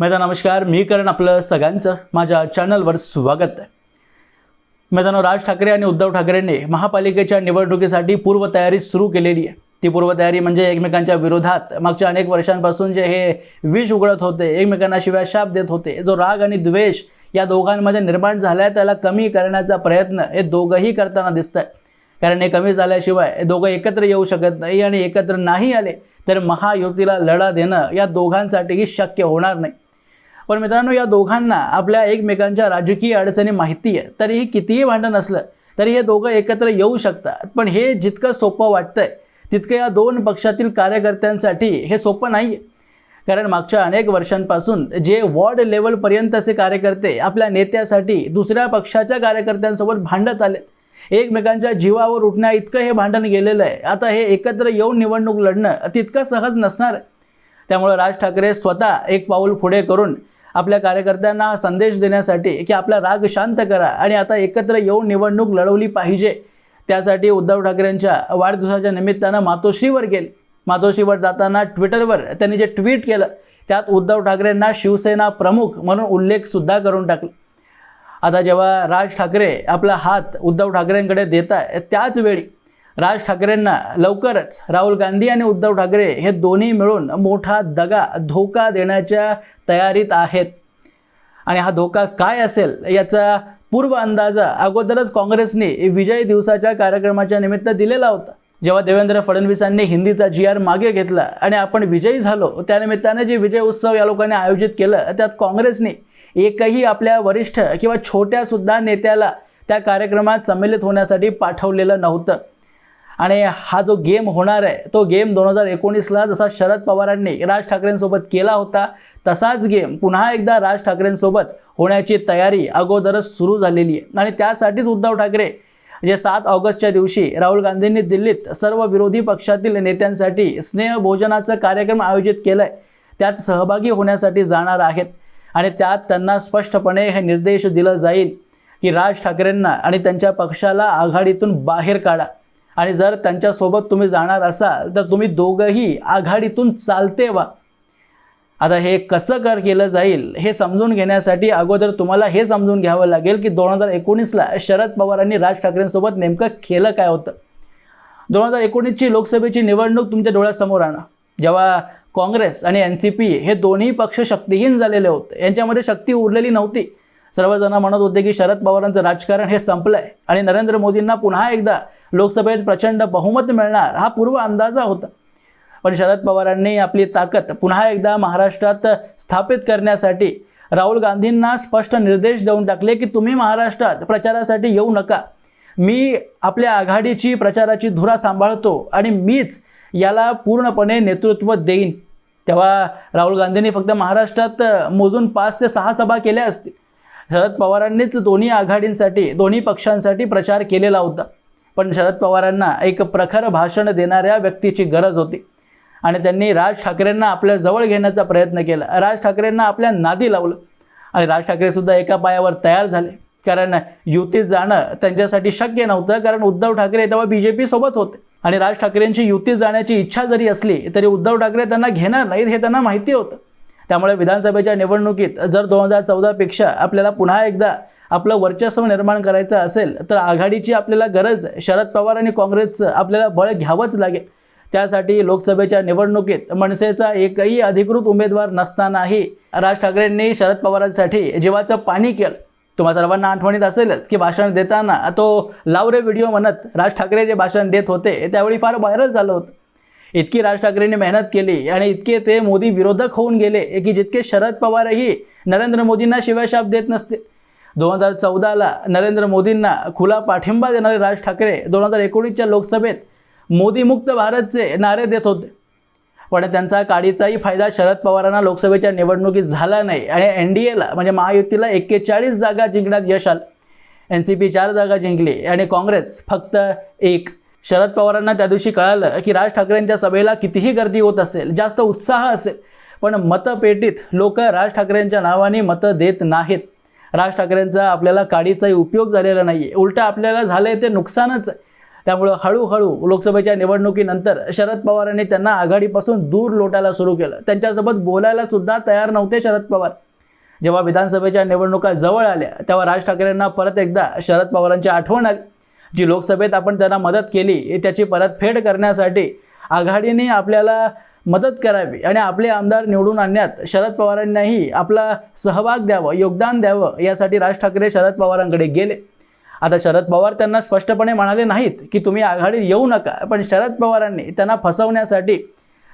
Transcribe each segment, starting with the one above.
मैदा नमस्कार मी करण आपलं सगळ्यांचं माझ्या चॅनलवर स्वागत आहे. मैदानो राज ठाकरे आणि उद्धव ठाकरेंनी महापालिकेच्या निवडणुकीसाठी पूर्वतयारी सुरू केलेली आहे. ती पूर्वतयारी म्हणजे एकमेकांच्या विरोधात मागच्या अनेक वर्षांपासून जे हे विष उघडत होते एकमेकांना शिव्या शाप देत होते. जो राग आणि द्वेष या दोघांमध्ये निर्माण झाला आहे त्याला कमी करण्याचा प्रयत्न हे दोघंही करताना दिसत आहे कारण हे कमी झाल्याशिवाय दोघं एकत्र येऊ शकत नाही आणि एकत्र नाही आले तर महायुतीला लढा देणं या दोघांसाठीही शक्य होणार नाही. पण मित्रांनो या दोघांना आपल्या एकमेकांच्या राजकीय अडचणी माहिती आहे. तरीही कितीही भांडण असलं तरी हे दोघं एकत्र येऊ शकतात. पण हे जितकं सोपं वाटतंय तितकं या दोन पक्षातील कार्यकर्त्यांसाठी हे सोपं नाही आहे कारण मागच्या अनेक वर्षांपासून जे वॉर्ड लेवलपर्यंतचे कार्यकर्ते आपल्या नेत्यासाठी दुसऱ्या पक्षाच्या कार्यकर्त्यांसोबत भांडत आले एकमेकांच्या जीवावर उठण्या इतकं हे भांडण गेलेलं आहे. आता हे एकत्र येऊन निवडणूक लढणं तितकं सहज नसणार त्यामुळं त्यामुळे राज ठाकरे स्वतः एक पाऊल पुढे करून आपल्या कार्यकर्त्यांना संदेश देण्यासाठी की आपला राग शांत करा आणि आता एकत्र येऊन निवडणूक लढवली पाहिजे. त्यासाठी उद्धव ठाकरेंच्या वाढदिवसाच्या निमित्तानं मातोश्रीवर गेले. मातोश्रीवर जाताना ट्विटरवर त्यांनी जे ट्विट केलं त्यात उद्धव ठाकरेंना शिवसेना प्रमुख म्हणून उल्लेखसुद्धा करून टाकला. आता जेव्हा राज ठाकरे आपला हात उद्धव ठाकरेंकडे देत आहे त्याच वेळी राज ठाकरेंना लवकरच राहुल गांधी आणि उद्धव ठाकरे हे दोन्ही मिळून मोठा दगा धोका देण्याच्या तयारीत आहेत. आणि हा धोका काय असेल याचा पूर्व अंदाजा अगोदरच काँग्रेसने विजय दिवसाच्या कार्यक्रमाच्या निमित्त दिलेला होता. जेव्हा देवेंद्र फडणवीसांनी हिंदीचा जी आर मागे घेतला आणि आपण विजयी झालो त्यानिमित्ताने जे विजय उत्सव या लोकांनी आयोजित केलं त्यात काँग्रेसने एकही आपल्या वरिष्ठ किंवा छोट्यासुद्धा नेत्याला त्या कार्यक्रमात संमेलित होण्यासाठी पाठवलेलं नव्हतं. आणि हा जो गेम होणार आहे तो गेम दोन हजार एकोणीसला जसा शरद पवारांनी राज ठाकरेंसोबत केला होता तसाच गेम पुन्हा एकदा राज ठाकरेंसोबत होण्याची तयारी अगोदरच सुरू झालेली आहे. आणि त्यासाठीच उद्धव ठाकरे जे सात ऑगस्टच्या दिवशी राहुल गांधींनी दिल्लीत सर्व विरोधी पक्षातील नेत्यांसाठी स्नेहभोजनाचा कार्यक्रम आयोजित केला आहे त्यात सहभागी होण्यासाठी जाणार आहेत. आणि त्यात त्यांना स्पष्टपणे हे निर्देश दिलं जाईल की राज ठाकरेंना आणि त्यांच्या पक्षाला आघाडीतून बाहेर काढा. आणि जर त्यांच्यासोबत तुम्ही जाणार असाल तर तुम्ही दोघंही आघाडीतून चालते वा आता हे कसं कर केलं जाईल हे समजून घेण्यासाठी अगोदर तुम्हाला हे समजून घ्यावं लागेल की दोन हजार एकोणीसला शरद पवारांनी राज ठाकरेंसोबत नेमकं केलं काय होतं. दोन हजार एकोणीसची लोकसभेची निवडणूक तुमच्या डोळ्यासमोर आणा. जेव्हा काँग्रेस आणि एन सी पी हे दोन्ही पक्ष शक्तिहीन झालेले होते यांच्यामध्ये शक्ती उरलेली नव्हती. सर्वजण म्हणत होते की शरद पवारांचं राजकारण हे संपलं आहे आणि नरेंद्र मोदींना पुन्हा एकदा लोकसभेत प्रचंड बहुमत मिळणार हा पूर्व अंदाजा होता. पण शरद पवारांनी आपली ताकद पुन्हा एकदा महाराष्ट्रात स्थापित करण्यासाठी राहुल गांधींना स्पष्ट निर्देश देऊन टाकले की तुम्ही महाराष्ट्रात प्रचारासाठी येऊ नका. मी आपल्या आघाडीची प्रचाराची धुरा सांभाळतो आणि मीच याला पूर्णपणे नेतृत्व देईन. तेव्हा राहुल गांधींनी फक्त महाराष्ट्रात मोजून पाच ते सहा सभा केल्या असतील. शरद पवारांनीच दोन्ही आघाडींसाठी दोन्ही पक्षांसाठी प्रचार केलेला होता. पण शरद पवारांना एक प्रखर भाषण देणाऱ्या व्यक्तीची गरज होती. आणि त्यांनी राज ठाकरेंना आपल्या जवळ घेण्याचा प्रयत्न केला. राज ठाकरेंना आपल्या नादी लावलं. आणि राज ठाकरेसुद्धा एका पायावर तयार झाले. कारण युतीत जाणं त्यांच्यासाठी शक्य नव्हतं. कारण उद्धव ठाकरे तेव्हा बी जे पीसोबत होते. आणि राज ठाकरेंची युतीत जाण्याची इच्छा जरी असली तरी उद्धव ठाकरे त्यांना घेणार नाहीत हे त्यांना माहिती होतं. त्यामुळे विधानसभेच्या निवडणुकीत जर दोन हजार चौदापेक्षा आपल्याला पुन्हा एकदा आपलं वर्चस्व निर्माण करायचं असेल तर आघाडीची आपल्याला गरज शरद पवार आणि काँग्रेसचं आपल्याला बळ घ्यावंच लागेल. त्यासाठी लोकसभेच्या निवडणुकीत मनसेचा एकही अधिकृत उमेदवार नसतानाही राज ठाकरेंनी शरद पवारांसाठी जीवाचं पाणी केलं. तुम्हा सर्वांना आठवणीत असेलच की भाषण देताना तो लावरे व्हिडिओ म्हणत राज ठाकरे जे भाषण देत होते त्यावेळी फार व्हायरल झालं होतं. इतकी राज ठाकरेंनी मेहनत केली आणि इतके ते मोदी विरोधक होऊन गेले की जितके शरद पवारही नरेंद्र मोदींना शिवाशाप देत नसते. दोन हजार चौदाला नरेंद्र मोदींना खुला पाठिंबा देणारे राज ठाकरे दोन हजार एकोणीसच्या लोकसभेत मोदीमुक्त भारतचे नारे देत होते. पण त्यांचा काडीचाही फायदा शरद पवारांना लोकसभेच्या निवडणुकीत झाला नाही आणि एन डी एला म्हणजे महायुतीला एक्केचाळीस जागा जिंकण्यात यश आलं. एन सी पी चार जागा जिंकली आणि काँग्रेस फक्त एक शरद पवारांना त्या दिवशी कळालं की राज ठाकरेंच्या सभेला कितीही गर्दी होत असेल जास्त उत्साह असेल पण मतपेटीत लोक राज ठाकरेंच्या नावाने मतं देत नाहीत. राज ठाकरेंचा आपल्याला काडीचाही उपयोग झालेला नाही आहे उलटं आपल्याला झालं आहे ते नुकसानच आहे. त्यामुळं हळूहळू लोकसभेच्या निवडणुकीनंतर शरद पवारांनी त्यांना आघाडीपासून दूर लोटायला सुरू केलं. त्यांच्यासोबत बोलायला सुद्धा तयार नव्हते शरद पवार. जेव्हा विधानसभेच्या निवडणुका जवळ आल्या तेव्हा राज ठाकरेंना परत एकदा शरद पवारांची आठवण आली. जी लोकसभेत आपण त्यांना मदत केली त्याची परतफेड करण्यासाठी आघाडीने आपल्याला मदत करावी आणि आपले आमदार निवडून आणण्यात शरद पवारांनाही आपला सहभाग द्यावं योगदान द्यावं यासाठी राज ठाकरे शरद पवारांकडे गेले. आता शरद पवार त्यांना स्पष्टपणे म्हणाले नाहीत की तुम्ही आघाडीत येऊ नका पण शरद पवारांनी त्यांना फसवण्यासाठी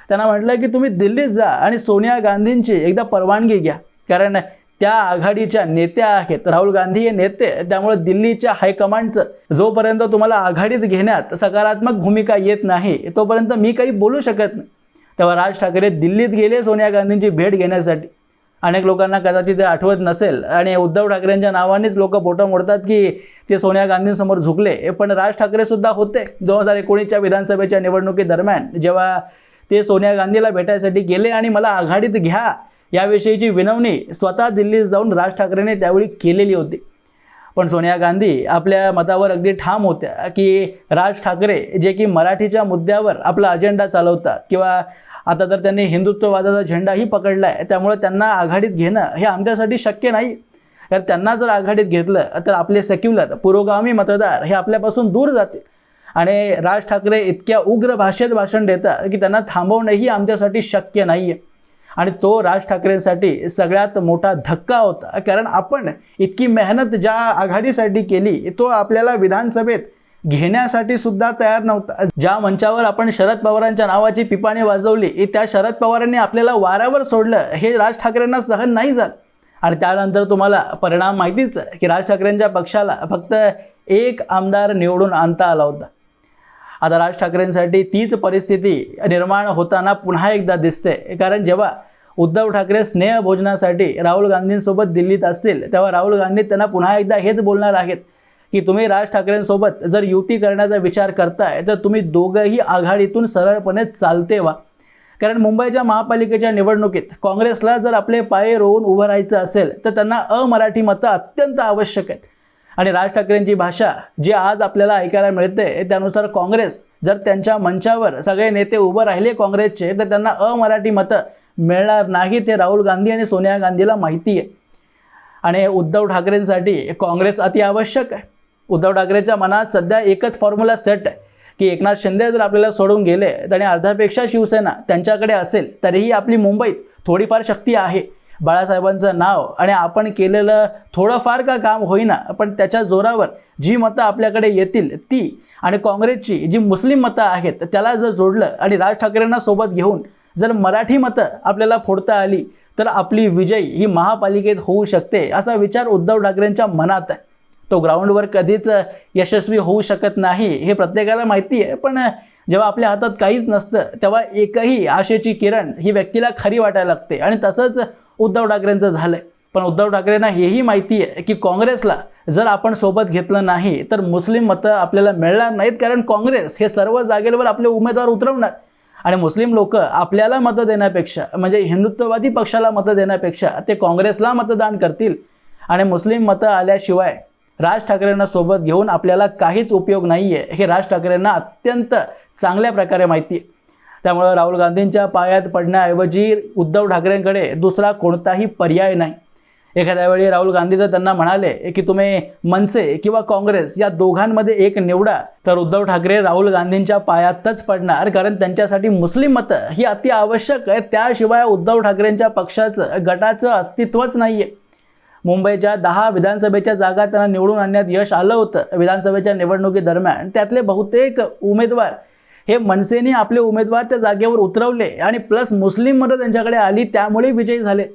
त्यांना म्हटलं की तुम्ही दिल्लीत जा आणि सोनिया गांधींची एकदा परवानगी घ्या. कारण त्या आघाडीच्या नेत्या आहेत. राहुल गांधी हे नेते. त्यामुळे दिल्लीच्या हायकमांडचं जोपर्यंत तुम्हाला आघाडीत घेण्यात सकारात्मक भूमिका येत नाही तोपर्यंत मी काही बोलू शकत नाही. तेव्हा राज ठाकरे दिल्लीत गेले सोनिया गांधींची भेट घेण्यासाठी. अनेक लोकांना कदाचित ते आठवत नसेल आणि उद्धव ठाकरेंच्या नावानेच लोक बोटं मोडतात की ते सोनिया गांधींसमोर झुकले. पण राज ठाकरेसुद्धा होते. दोन हजार एकोणीसच्या विधानसभेच्या निवडणुकीदरम्यान जेव्हा ते सोनिया गांधीला भेटायसाठी गेले आणि मला आघाडीत घ्या याविषयीची विनवणी स्वतः दिल्लीत जाऊन राज ठाकरेने त्यावेळी केलेली होती. पण सोनिया गांधी आपल्या मतावर अगदी ठाम होत्या की राज ठाकरे जे की मराठीच्या मुद्द्यावर आपला अजेंडा चालवतात किंवा आता तर त्यांनी हिंदुत्ववादाचा झेंडाही पकडला आहे त्यामुळे त्यांना आघाडीत घेणं हे आमच्यासाठी शक्य नाही. कारण त्यांना जर आघाडीत घेतलं तर आपले सेक्युलर पुरोगामी मतदार हे आपल्यापासून दूर जातील. आणि राज ठाकरे इतक्या उग्र भाषेत भाषण देतात की त्यांना थांबवणंही आमच्यासाठी शक्य नाही आहे आणि तो राज ठाकरेंसाठी सगळ्यात मोठा धक्का होता. कारण आपण इतकी मेहनत ज्या आघाडीसाठी केली तो आपल्याला विधानसभेत घेण्यासाठी सुद्धा तयार नव्हता. ज्या मंचावर आपण शरद पवारांच्या नावाची पिपाणी वाजवली त्या शरद पवारांनी आपल्याला वाऱ्यावर सोडलं हे राज ठाकरेंना सहन नाही झालं. आणि त्यानंतर तुम्हाला परिणाम माहितीच की राज ठाकरेंच्या पक्षाला फक्त एक आमदार निवडून आणता आला होता. आता राज ठाकरेंसाठी तीच परिस्थिती निर्माण होताना पुन्हा एकदा दिसते. कारण जेव्हा उद्धव ठाकरे स्नेहभोजनासाठी राहुल गांधींसोबत दिल्लीत असतील तेव्हा राहुल गांधी त्यांना पुन्हा एकदा हेच बोलणार आहेत की तुम्ही राज ठाकरेंसोबत जर युती करण्याचा विचार करताय तर तुम्ही दोघंही आघाडीतून सरळपणे चालते व्हा. कारण मुंबईच्या महापालिकेच्या निवडणुकीत काँग्रेसला जर आपले पाय रोवून उभं राहायचं असेल तर त्यांना अमराठी मतं अत्यंत आवश्यक आहेत. आणि राज ठाकरेंची भाषा जी आज आपल्याला ऐकायला मिळते त्यानुसार काँग्रेस जर त्यांच्या मंचावर सगळे नेते उभं राहिले काँग्रेसचे तर त्यांना अमराठी मतं मिळणार नाही ते राहुल गांधी आणि सोनिया गांधीला माहिती आहे. आणि उद्धव ठाकरेंसाठी काँग्रेस अति आवश्यक आहे. उद्धव ठाकरेच्या मनात सध्या एकच फॉर्म्युला सेट आहे की एकनाथ शिंदे जर आपल्याला सोडून गेले आणि अर्ध्यापेक्षा शिवसेना त्यांच्याकडे असेल तरीही आपली मुंबईत थोडीफार शक्ती आहे. बाळासाहेबांचं नाव आणि आपण केलेलं थोडंफार का काम होईना पण त्याच्या जोरावर जी मतं आपल्याकडे येतील ती आणि काँग्रेसची जी मुस्लिम मतं आहेत त्याला जर जोडलं आणि राज ठाकरेंना सोबत घेऊन जर मराठी मतं आपल्याला फोडता आली तर आपली विजय ही महापालिकेत होऊ शकते असा विचार उद्धव ठाकरेंच्या मनात आहे. तो ग्राउंडवर कधीच यशस्वी होऊ शकत नाही हे प्रत्येकाला माहिती आहे. पण जेव्हा आपल्या हातात काहीच नसतं तेव्हा एकही आशेची किरण ही व्यक्तीला खरी वाटायला लागते. आणि तसंच उद्धव ठाकरेंचं झालं पण उद्धव ठाकरेंना हेही माहिती आहे की काँग्रेसला जर आपण सोबत घेतलं नाही तर मुस्लिम मतं आपल्याला मिळणार नाहीत कारण काँग्रेस हे सर्व जागेवर आपले उमेदवार उतरवणार. आणि मुस्लिम लोक आपल्याला मतं देण्यापेक्षा म्हणजे हिंदुत्ववादी पक्षाला मतं देण्यापेक्षा ते काँग्रेसला मतदान करतील. आणि मुस्लिम मतं आल्याशिवाय राज ठाकरेंना सोबत घेऊन आपल्याला काहीच उपयोग नाही आहे हे राज ठाकरेंना अत्यंत चांगल्या प्रकारे माहिती आहे. त्यामुळं राहुल गांधींच्या पायात पडण्याऐवजी उद्धव ठाकरेंकडे दुसरा कोणताही पर्याय नाही. एखाद्या वेळी राहुल गांधी जर त्यांना म्हणाले की तुम्ही मनसे किंवा काँग्रेस या दोघांमध्ये एक निवडा तर उद्धव ठाकरे राहुल गांधींच्या पायातच पडणार कारण त्यांच्यासाठी मुस्लिम मतं ही अति आवश्यक आहे. त्याशिवाय उद्धव ठाकरेंच्या पक्षाचं गटाचं अस्तित्वच नाही आहे मुंबईच्या दहा विधानसभेच्या जागा त्यांना निवडून आणण्यात यश आलं होतं. विधानसभेच्या निवडणुकीदरम्यान त्यातले बहुतेक उमेदवार हे मनसेने आपले उमेदवार त्या जागेवर उतरवले आणि प्लस मुस्लिम मतं त्यांच्याकडे आली त्यामुळे विजयी झालेत.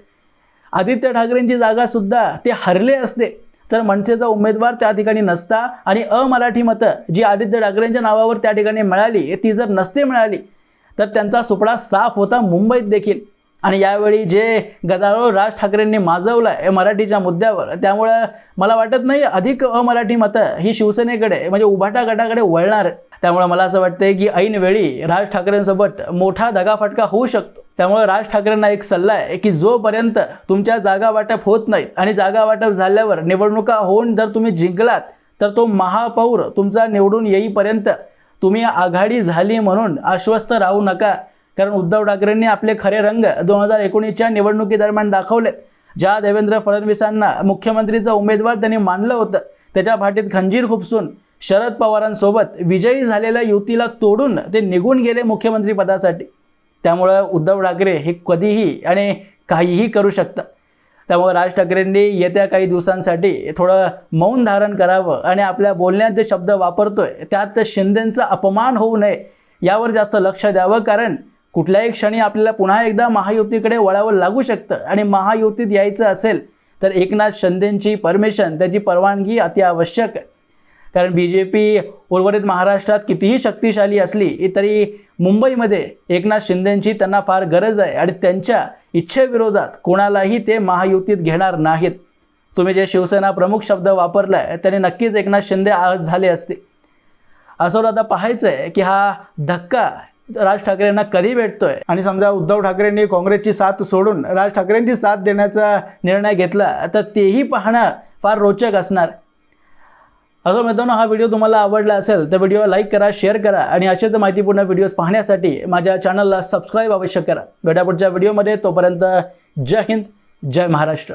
आदित्य ठाकरेंची जागासुद्धा ते हरले असते. तर मनसेचा उमेदवार त्या ठिकाणी नसता आणि अमराठी मतं जी आदित्य ठाकरेंच्या नावावर त्या ठिकाणी मिळाली ती जर नसते मिळाली तर त्यांचा सुपडा साफ होता मुंबईत देखील. आणि यावेळी जे गदारोळ राज ठाकरेंनी माजवला आहे मराठीच्या मुद्द्यावर त्यामुळं मला वाटत नाही अधिक अमराठी मतं ही शिवसेनेकडे म्हणजे उभाटा गटाकडे वळणार. त्यामुळं त्यामुळे मला असं वाटतंय की ऐनवेळी राज ठाकरेंसोबत मोठा दगाफटका होऊ शकतो. त्यामुळे राज ठाकरेंना एक सल्ला आहे की जोपर्यंत तुमच्या जागा वाटप होत नाहीत आणि जागा वाटप झाल्यावर निवडणुका होऊन जर तुम्ही जिंकलात तर तो महापौर तुमचा निवडून येईपर्यंत तुम्ही आघाडी झाली म्हणून आश्वस्त राहू नका. कारण उद्धव ठाकरेंनी आपले खरे रंग दोन हजार एकोणीसच्या निवडणुकीदरम्यान दाखवलेत. ज्या देवेंद्र फडणवीसांना मुख्यमंत्रीचा उमेदवार त्यांनी मानलं होतं त्याच्या भाटीत खंजीर खुपसून शरद पवारांसोबत विजयी झालेल्या युतीला तोडून ते निघून गेले मुख्यमंत्रीपदासाठी. त्यामुळं उद्धव ठाकरे हे कधीही आणि काहीही करू शकतात त्यामुळे राज ठाकरेंनी येत्या काही दिवसांसाठी थोडं मौन धारण करावं आणि आपल्या बोलण्यात जे शब्द वापरतोय त्यात शिंदेंचा अपमान होऊ नये यावर जास्त लक्ष द्यावं. कारण कुठल्याही क्षणी आपल्याला पुन्हा एकदा महायुतीकडे वळावं लागू शकतं आणि महायुतीत यायचं असेल तर एकनाथ शिंदेंची परमिशन त्याची परवानगी अत्यावश्यक आहे. कारण बी जे पी उर्वरित महाराष्ट्रात कितीही शक्तिशाली असली तरी मुंबईमध्ये एकनाथ शिंदेंची त्यांना फार गरज आहे आणि त्यांच्या इच्छेविरोधात कोणालाही ते महायुतीत घेणार नाहीत. तुम्ही जे शिवसेना प्रमुख शब्द वापरलाय त्याने नक्कीच एकनाथ शिंदे आज झाले असते. असं आता पाहायचं आहे की हा धक्का राज ठाकरेंना कधी भेटतोय? आणि समजा उद्धव ठाकरेंनी काँग्रेसची साथ सोडून राज ठाकरेंची साथ देण्याचा निर्णय घेतला तर तेही पाहणं फार रोचक असणार. असं मित्रांनो हा व्हिडिओ तुम्हाला आवडला असेल तर व्हिडिओ लाईक करा शेअर करा आणि असेच माहितीपूर्ण व्हिडिओज पाहण्यासाठी माझ्या चॅनलला सबस्क्राईब अवश्य करा. भेटा पुढच्या व्हिडिओमध्ये तोपर्यंत जय हिंद जय महाराष्ट्र.